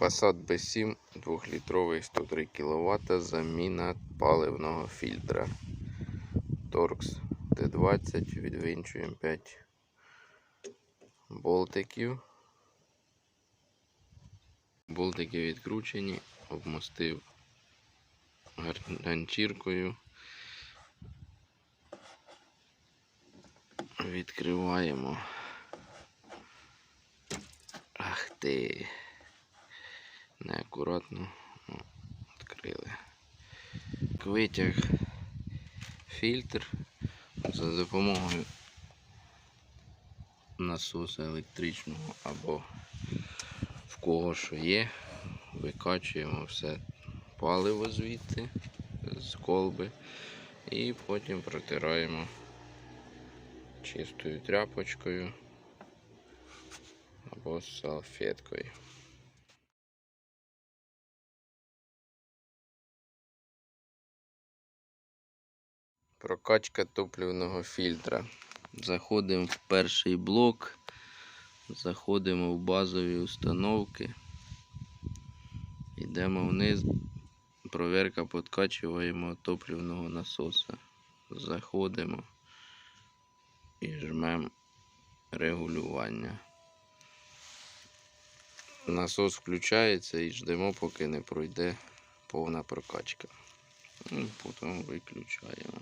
Passat B7 2-літровий 103 кВт заміна паливного фільтра. Torx T20 відвинчуємо 5 болтиків. Болтики відкручені, обмостив ганчіркою. Відкриваємо. Ах ти. Неаккуратно відкрили. Витяг фільтр за допомогою насоса електричного або в кого що є. Викачуємо все паливо звідти з колби і потім протираємо чистою тряпочкою або салфеткою. Прокачка топливного фільтра. Заходимо в перший блок, заходимо в базові установки, йдемо вниз, проверка подкачуємо топливного насоса. Заходимо і жмемо регулювання. Насос включається і ждемо, поки не пройде повна прокачка. Ну, Потім виключаємо.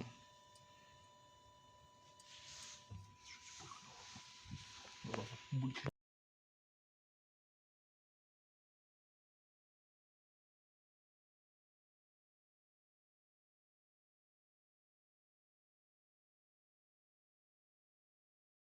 mucho.